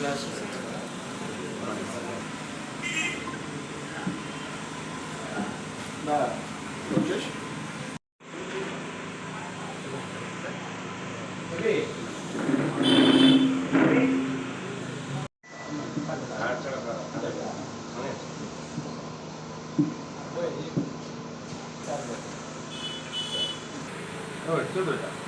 Да. Хочешь? Окей. 어, 저도요.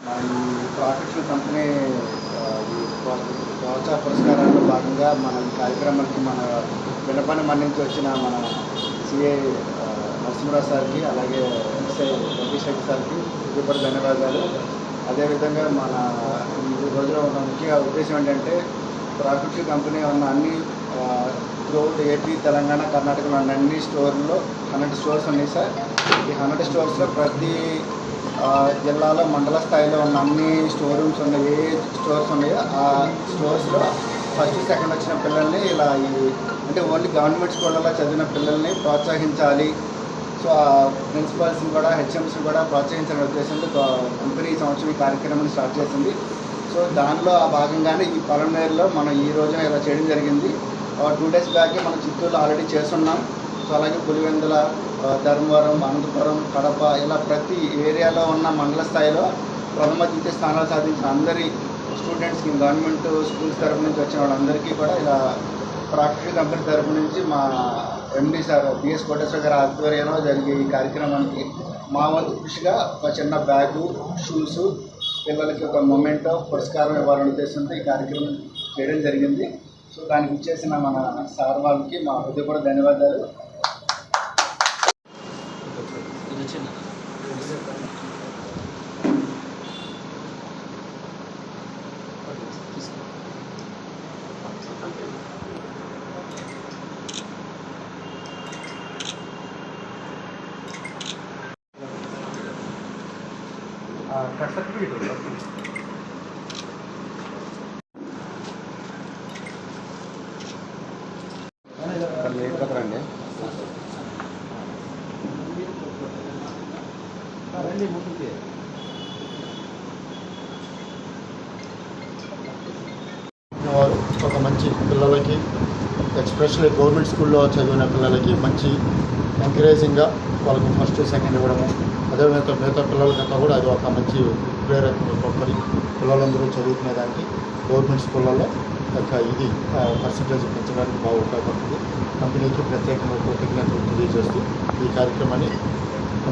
మన ఈ profits company ఆ, ఈ ప్రో- ప్రోత్సాహ ముందుగా మన కార్యక్రమానికి మన వినపని మన్నించి వచ్చిన మన సిఏ నరసింహరావు సార్కి అలాగే ఎస్ఐ రమేష్ రెడ్డి సార్కి ఇప్పుడు ధన్యవాదాలు. అదేవిధంగా మన ఈ రోజులో ఉన్న ముఖ్య ఉద్దేశం ఏంటంటే ప్రాఫిట్స్ కంపెనీ ఉన్న అన్ని త్రూఅవుట్ ఏపీ తెలంగాణ కర్ణాటకలో ఉన్న అన్ని స్టోర్లో హండ్రెడ్ స్టోర్స్ ఉన్నాయి సార్. ఈ హండ్రెడ్ స్టోర్స్లో ప్రతి జిల్లాలో మండల స్థాయిలో ఉన్న అన్ని స్టోర్ రూమ్స్ ఉన్నాయి ఏ స్టోర్స్ ఉన్నాయో ఆ స్టోర్స్లో ఫస్ట్ సెకండ్ వచ్చిన పిల్లల్ని ఇలా అంటే ఓన్లీ గవర్నమెంట్ స్కూళ్ళలో చదివిన పిల్లల్ని ప్రోత్సహించాలి. సో ఆ ప్రిన్సిపల్స్ని కూడా హెచ్ఎంస్ కూడా ప్రోత్సహించాలనే ఉద్దేశంతో కంపెనీ ఈ సంవత్సరం ఈ కార్యక్రమాన్ని స్టార్ట్ చేసింది. సో దానిలో ఆ భాగంగానే ఈ పొలంనేరులో మనం ఈ రోజున ఇలా చేయడం జరిగింది. టూ డేస్ బ్యాక్ మనం చిత్తూరులో ఆల్రెడీ చేస్తున్నాం. సో అలాగే పులివెందుల ధర్మవరం అనంతపురం కడప ఇలా ప్రతి ఏరియాలో ఉన్న మండల స్థాయిలో ప్రథమ ద్వితీయ స్థానాలు సాధించిన అందరి స్టూడెంట్స్కి గవర్నమెంట్ స్కూల్స్ తరపు నుంచి వచ్చిన వాళ్ళందరికీ కూడా ఇలా ప్రాఫిట్ కంపెనీ తరపు నుంచి మా ఎండి సార్ బిఎస్ కోటేశ్వర గారి ఆధ్వర్యంలో జరిగే ఈ కార్యక్రమానికి మా వంతు కృషిగా ఒక చిన్న బ్యాగు షూస్ పిల్లలకి ఒక మొమెంటో పురస్కారం ఇవ్వాలనే ఉద్దేశంతో ఈ కార్యక్రమం చేయడం జరిగింది. సో దానికి ఇచ్చేసిన మన సార్ వాళ్ళకి మా హృదయపూర్వక ధన్యవాదాలు. లేకపోతే వారు ఒక మంచి పిల్లలకి ఎక్స్పెషల్లీ గవర్నమెంట్ స్కూల్లో చదివిన పిల్లలకి మంచి ఎంకరేజింగ్గా వాళ్ళకి ఫస్ట్ సెకండ్ ఇవ్వడము. అదేవిధంగా మిగతా పిల్లలకంతా కూడా అది ఒక మంచి ప్రేరణ గొప్పది పిల్లలందరూ చదువుకునే దానికి గవర్నమెంట్ స్కూళ్ళల్లో యొక్క ఇది పర్సంటేజ్ పెంచడానికి బాగా ఉపయోగపడుతుంది. కంపెనీకి ప్రత్యేకంగా కృతజ్ఞతలు తెలియజేస్తూ ఈ కార్యక్రమాన్ని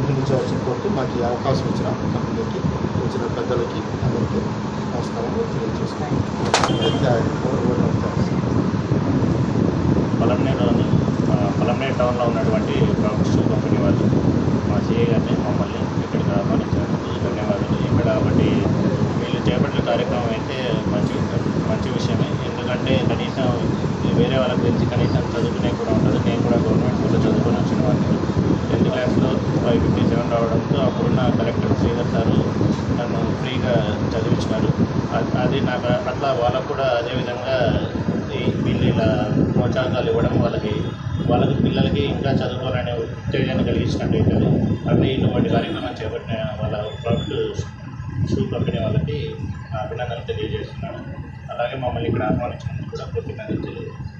కంపెనీ నుంచి వచ్చిన కొట్టి మాకు ఈ అవకాశం ఇచ్చిన కంపెనీకి వచ్చిన పెద్దలకి అందరికీ నమస్కారం తెలియజేస్తున్నాను పొలంనేరులోని టౌన్లో ఉన్నటువంటి ప్రొఫెషనల్ కంపెనీ వాళ్ళు మా సిఏ గారిని మమ్మల్ని ఇక్కడికి ఆహ్వానించారు. ధన్యవాదాలు. ఇక్కడ ఒకటి వీళ్ళు చేపట్టిన కార్యక్రమం అయితే మంచి మంచి విషయమే. ఎందుకంటే కనీసం వేరే వాళ్ళకి తెలిసి కనీసం చదువుకునే కూడా ఉంటుంది నేను కూడా గవర్నమెంట్ స్కూల్లో చదువుకొని వచ్చిన వాడిని టెన్త్ క్లాస్లో ఫైవ్ ఫిఫ్టీ సెవెన్ రావడంతో అప్పుడున్న కలెక్టర్ శ్రీధర్ సారు నన్ను ఫ్రీగా చదివించినారు. అది నాకు అట్లా వాళ్ళకు కూడా అదేవిధంగా ఈ- వీళ్ళు ఇలా ప్రోత్సాహకాలు ఇవ్వడం వాళ్ళకి వాళ్ళకి పిల్లలకి ఇంకా చదువుకోవాలనే ఉత్తేజాన్ని కలిగించినట్టు అవుతుంది అట్లా ఇటువంటి కార్యక్రమం చేపట్టిన వాళ్ళ ప్రాఫిట్ షూ కంపెనీ వాళ్ళకి నా అభినందనలు తెలియజేస్తున్నాను. అలాగే మమ్మల్ని ఇక్కడ ఆహ్వానించినందుకు కూడా కృతజ్ఞతలు తెలియజేస్తున్నాను.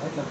Ahí está,